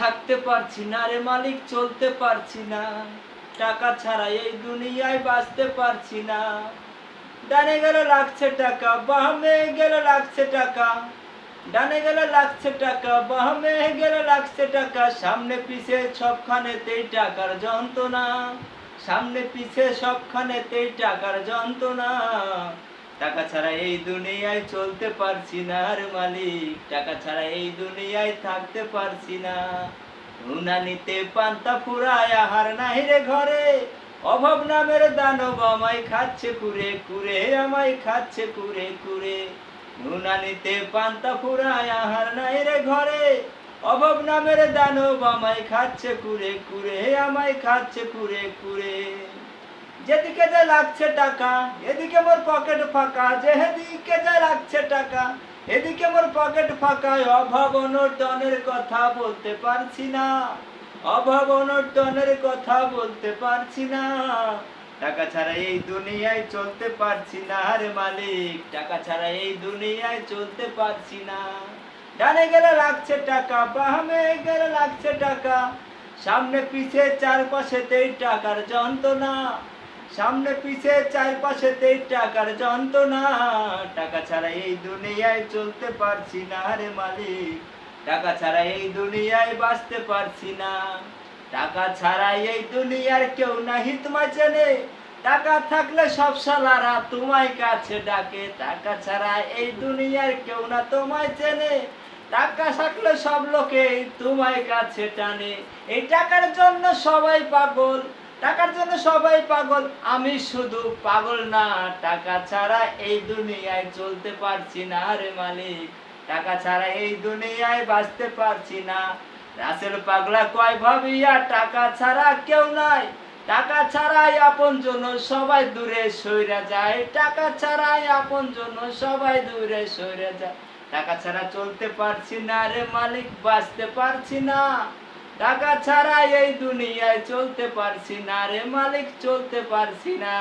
থাকতে পারছি না রে মালিক, চলতে পারছি না। টাকা ছাড়া এই দুনিয়ায় বাঁচতে পারছি না। ডানে গেলে লাগছে টাকা, বামে গেলে লাগছে টাকা। ডানে গেলে লাগছে টাকা, বামে গেলে লাগছে টাকা। সামনে পিছে সবখানেতেই টাকার যন্ত্রণা। সামনে পিছে সবখানেতেই টাকার যন্ত্রণা। টাকা ছাড়া এই দুনিয়ায় চলতে পারছি না আর মালিক। টাকা ছাড়া এই দুনিয়ায় থাকতে পারছি না। উনানিতে পান্তা ফুরায়, আহার নাই রে ঘরে। অভাব নামের দানব আমায় খাচ্ছে কুরে কুরে, আমায় খাচ্ছে কুরে কুরে। উনানিতে পান্তা ফুরায়, আহার নাই রে ঘরে। অভাব নামের দানব আমায় খাচ্ছে কুরে কুরে, আমায় খাচ্ছে কুরে কুরে। যেদিকে যা লাগছে টাকা, এদিকে মোর পকেট ফাঁকা, যেদিকে যা লাগছে টাকা, এদিকে মোর পকেট ফাঁকা। অভাব অনটনের কথা বলতে পারছি না, অভাব অনটনের কথা বলতে পারছি না। টাকা ছাড়া এই দুনিয়ায় চলতে পারছি না, আরে মালিক, টাকা ছাড়া এই দুনিয়ায় চলতে পারছি না। ডানে গেলে লাগছে টাকা, বামে গেলে লাগছে টাকা, সামনে, পিছে, চারপাশেতেই টাকার যন্ত্রণা। সামনে পিছে চারপাশেতেই টাকার যন্ত্রণা। টাকা ছাড়া এই দুনিয়ায় চলতে পারছি না রে মালিক। টাকা ছাড়া এই দুনিয়ায় বাঁচতে পারছি না। টাকা ছাড়া এই দুনিয়ার কেউ নাহি তোমায় চেনে। টাকা থাকলে সব সালারা তোমায় কাছে ডাকে। টাকা ছাড়া এই দুনিয়ার কেউ না তোমায় চেনে। টাকা থাকলে সব লোকে তোমায় কাছে টানে। এই টাকার জন্য সবাই পাগল। টাকার জন্য সবাই পাগল। আমি শুধু পাগল না, টাকা ছাড়া এই দুনিয়ায় চলতে পারছি না রে মালিক। টাকা ছাড়া এই দুনিয়ায় বাঁচতে পারছি না। রাসেল পাগলা কয় ভাবিয়া টাকা ছাড়া কেউ নাই। টাকা ছাড়াই আপন জন্য সবাই দূরে সইরা যায়। টাকা ছাড়াই আপন জন্য সবাই দূরে সইরা যায়। টাকা ছাড়া চলতে পারছি না রে মালিক, বাঁচতে পারছি না। টাকা ছাড়া এই দুনিয়ায় চলতে পারছি না রে মালিক চলতে পারছি না।